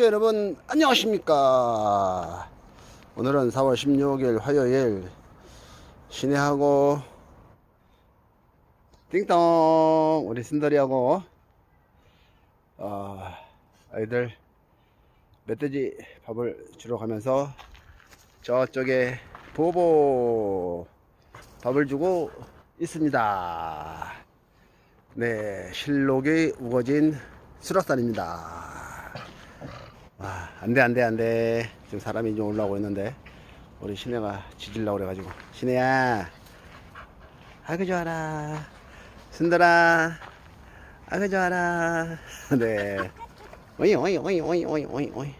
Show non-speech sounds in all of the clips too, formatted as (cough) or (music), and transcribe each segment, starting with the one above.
구독자 여러분 안녕하십니까? 오늘은 4월 16일 화요일 시내하고 띵동 우리 순돌이하고 어, 아이들 멧돼지 밥을 주러 가면서 저쪽에 보보 밥을 주고 있습니다. 네 실록이 우거진 수락산입니다. 와 안돼 안돼 안돼. 지금 사람이 좀 올라오고 있는데 우리 신혜가 지질라고 그래가지고. 신혜야. 아그 좋아라. 순들아. 아그 좋아라. (laughs) 네. 오이 오이 오이 오이 오이 오이 오이.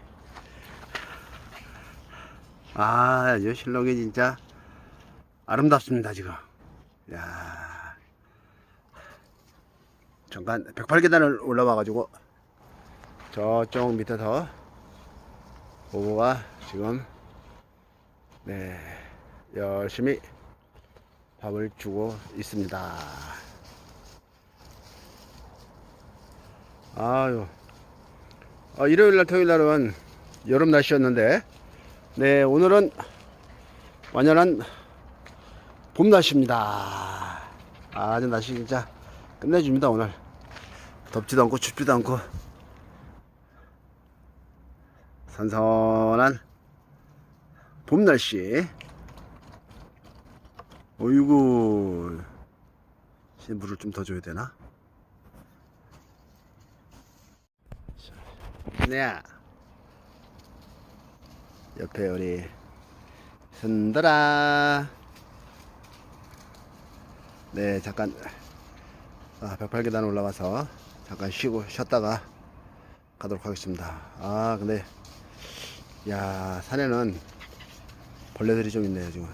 아이 실록이 진짜 아름답습니다 지금. 야. 잠깐 108계단을 올라와 가지고 저쪽 밑에서 보고가 지금 네 열심히 밥을 주고 있습니다. 아유 어, 일요일날 토요일날은 여름 날씨였는데 네 오늘은 완연한 봄 날씨입니다. 아주 날씨 진짜 끝내줍니다 오늘 덥지도 않고 춥지도 않고 선선한 봄 날씨 어이구 씨, 물을 좀 더 줘야 되나? 네 옆에 우리 순들아 네 잠깐 아, 108계단 올라와서 잠깐 쉬고 쉬었다가 가도록 하겠습니다. 아, 근데 야, 산에는 벌레들이 좀 있네요, 지금.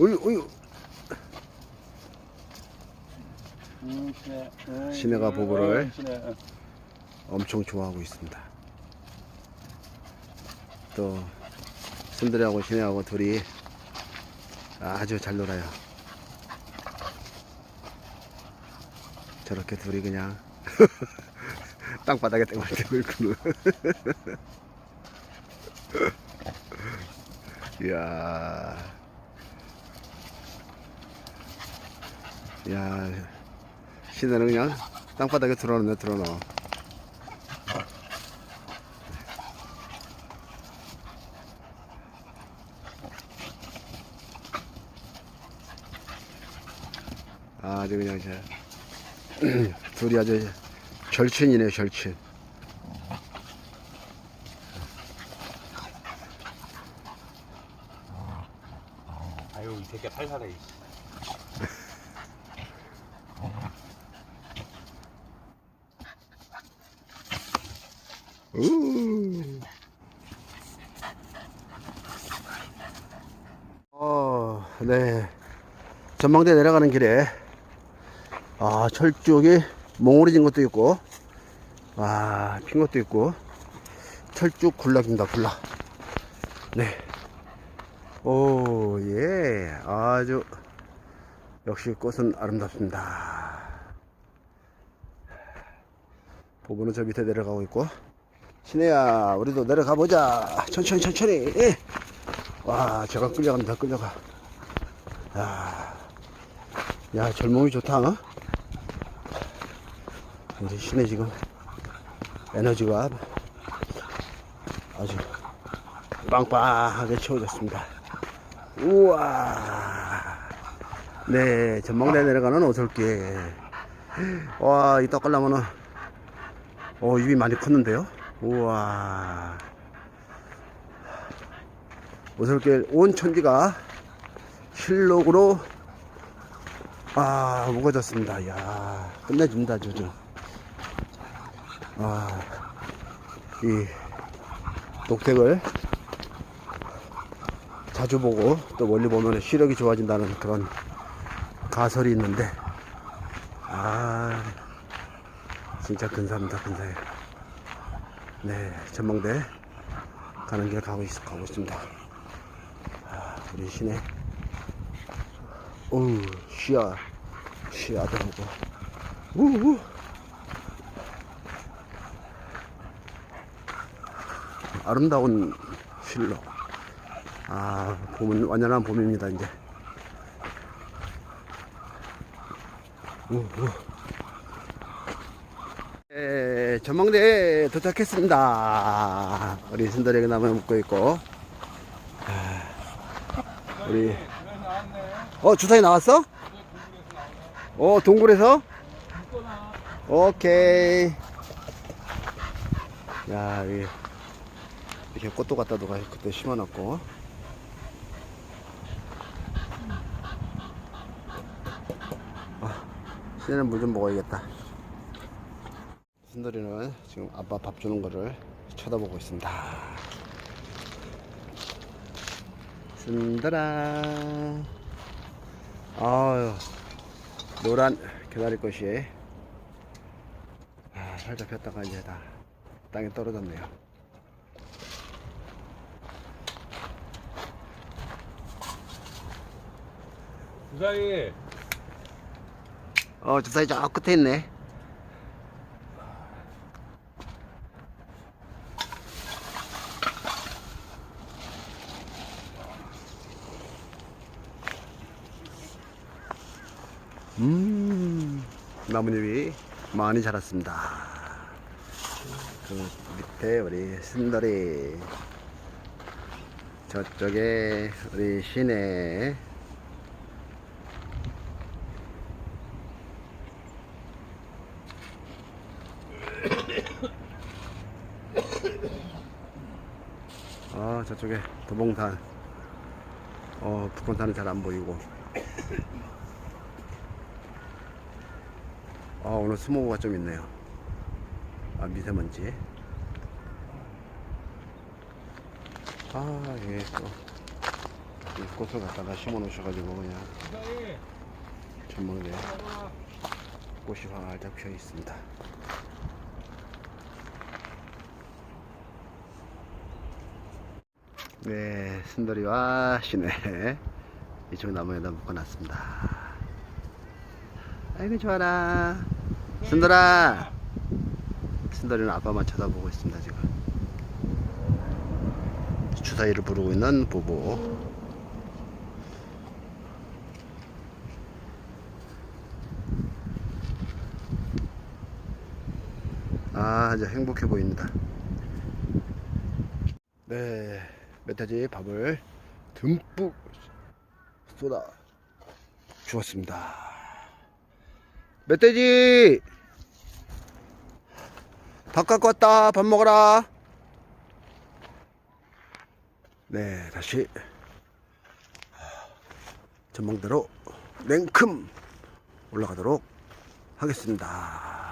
어유, 어유. 음, 시내, 음, 시내가 음. 엄청 좋아하고 있습니다. 또 순들하고 신혜하고 둘이 아주 잘 놀아요. 저렇게 둘이 그냥 (laughs) 땅바닥에 땡글땡글 구는 (laughs) 이야. 야. 시내는 그냥 땅바닥에 들어놓네 들어놓어 아주 그냥 저 (clears throat) 둘이 아주 절친이네요 절친 아유, 이 새끼 살살해. 어, 네. 전망대 내려가는 길에, 아, 철쭉이 몽우리진 것도 있고, 아, 핀 것도 있고, 철쭉 굴락입니다, 굴락. 네. 오, 예. 아주, 역시 꽃은 아름답습니다. 부부는 저 밑에 내려가고 있고, 신혜야, 우리도 내려가 보자. 천천히, 천천히. 예. 와, 제가 끌려간다, 끌려가. 야, 야, 젊음이 좋다, 어? 이제 신혜 지금 에너지가 아주 빵빵하게 채워졌습니다. 우와. 네, 전망대 내려가는 오솔길. 와, 이따 끌려면은, 어, 입이 많이 컸는데요? 우와. 오솔길 온 천지가 실록으로 아 무거졌습니다. 이야 끝내줍니다 저좀 아 이 녹색을 자주 보고 또 멀리 보면 시력이 좋아진다는 그런 가설이 있는데 아 진짜 근사합니다 근사해. 네 전망대 가는 길 가고, 있, 가고 있습니다. 아, 우리 시내. 어우 시야 시야도 보고. 우우 아름다운 실로. 아, 봄은 완연한 봄입니다, 이제. 우, 우. 예, 전망대에 도착했습니다. 우리 순돌이가 나무에 묵고 있고. 아, 우리, 어, 주사위 나왔어? 어, 동굴에서? 오케이. 야, 여기, 이렇게 꽃도 갖다 두가 그때 심어놨고. 아, 신에는 물 좀 먹어야겠다. 순돌이는 지금 아빠 밥 주는 거를 쳐다보고 있습니다. 순돌아. 아유, 노란 개다리꽃이 아, 살짝 폈다가 이제 다 땅에 떨어졌네요. 주사위 어, 주사위 저 끝에 있네. 음, 나뭇잎이 많이 자랐습니다. 그 밑에 우리 순돌이, 저쪽에 우리 시내, 아 저쪽에 도봉산. 어 북한산은 잘 안 보이고. 아 오늘 스모그가 좀 있네요. 아 미세먼지. 아 또이 꽃을 갖다가 심어 놓으셔가지고 그냥 전망대 꽃이 활짝 피어 있습니다 네, 순돌이 와 시내 이쪽 나무에다 묶어놨습니다. 아이고 좋아라. 순돌아. 순돌이는 아빠만 쳐다보고 있습니다 지금. 주사위를 부르고 있는 부부. 아, 이제 행복해 보입니다. 네, 멧돼지 밥을 듬뿍 쏟아 주었습니다. 멧돼지! 밥 갖고 왔다. 밥 먹어라. 네, 다시 전망대로 냉큼 올라가도록 하겠습니다.